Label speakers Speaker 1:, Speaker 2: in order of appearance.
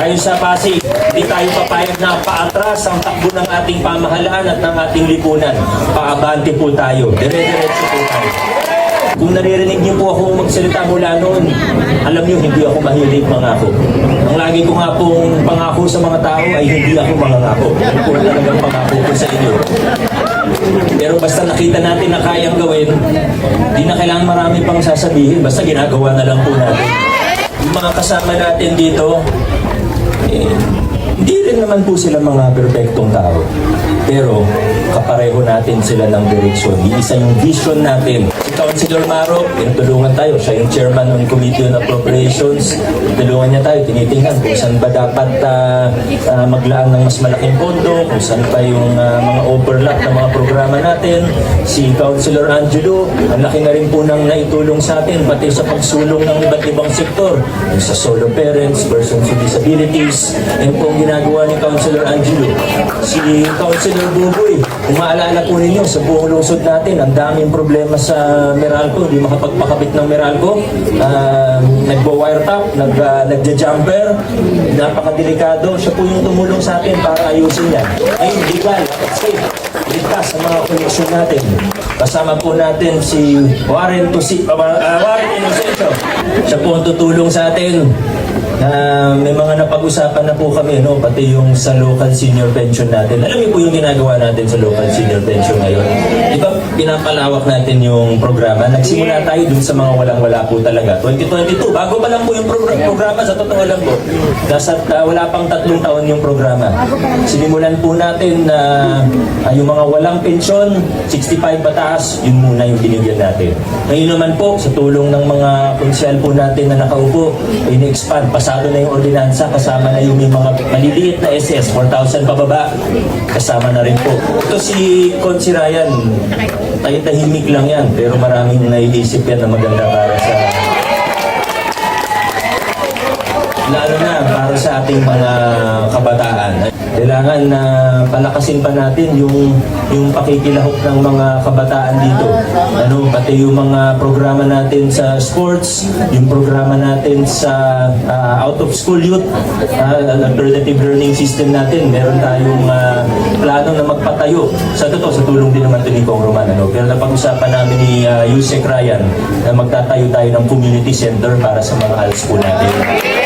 Speaker 1: Tayo sa Pasig, hindi tayo papayag na paatras ang takbo ng ating pamahalaan at ng ating lipunan. Paabante po tayo. Dire-diretso po tayo. Kung naririnig niyo po ako magsalita mula noon, alam niyo hindi ako mahilig mangako. Ang lagi ko nga pong pangako sa mga tao ay hindi ako mangangako. Ang talagang pangako ko sa inyo. Pero basta nakita natin na kayang gawin, di na kailangan marami pang sasabihin, basta ginagawa na lang po natin. Yung mga kasama natin dito, naman po sila mga perfectong tao. Pero kapareho natin sila ng direksyon. Iisa yung vision natin. Si Councilor Maro, tinutulungan tayo. Siya yung chairman ng Committee on Appropriations. Tinutulungan niya tayo. Tinitingnan kung saan ba dapat ah, ah, maglaan ng mas malaking pondo, kung saan pa yung ah, mga overlap ng mga programa natin. Si Councilor Angelo, ang laki na rin po nang naitulong sa atin, pati sa pagsulong ng iba't ibang sektor. Yung sa solo parents, persons with disabilities. Yan po ang ginagawa ni Councilor Angelo. Si Councilor Buboy, kung maalala po ninyo, sa buong lungsod natin, ang daming problema sa Meralco, hindi makapagpakabit ng Meralco. Uh, nagbo-wire top, nag, uh, nagja-jumper, napakadelikado. Siya po yung tumulong sa atin para ayusin yan. Ngayon, legal, at safe, ligtas sa mga koneksyon natin. Kasama po natin si Warren Tusi, uh, Warren Inocencio. Siya po ang tutulong sa atin na may mga napag-usapan na po kami, no? pati yung sa local senior pension natin. Alam niyo po yung ginagawa natin sa local senior pension ngayon. Di ba pinapalawak natin yung programa? Nagsimula tayo dun sa mga walang-wala po talaga. 2022, bago pa lang po yung programa, programa sa totoo lang po. Nasa, uh, wala pang tatlong taon yung programa. Sinimulan po natin na uh, yung mga walang pensyon, 65 pataas, yun muna yung binigyan natin. Ngayon naman po, sa tulong ng mga konsyal po natin na nakaupo, in-expand, pasado na yung ordinansa, kasama na yung may mga maliliit na SS, 4,000 pababa, kasama na rin po. Ito si Consi Ryan, tayo tahimik lang yan, pero maraming naiisip yan na maganda para sa lalo na para sa ating mga kabataan. Kailangan na palakasin pa natin yung yung pakikilahok ng mga kabataan dito. Ano, pati yung mga programa natin sa sports, yung programa natin sa ah, out of school youth, ah, alternative learning system natin. Meron tayong ah, plano na magpatayo. Sa totoo, sa tulong din naman ito ni Kong Roman. Ano? Pero napag-usapan namin ni uh, Yusek Ryan na magtatayo tayo ng community center para sa mga high school natin.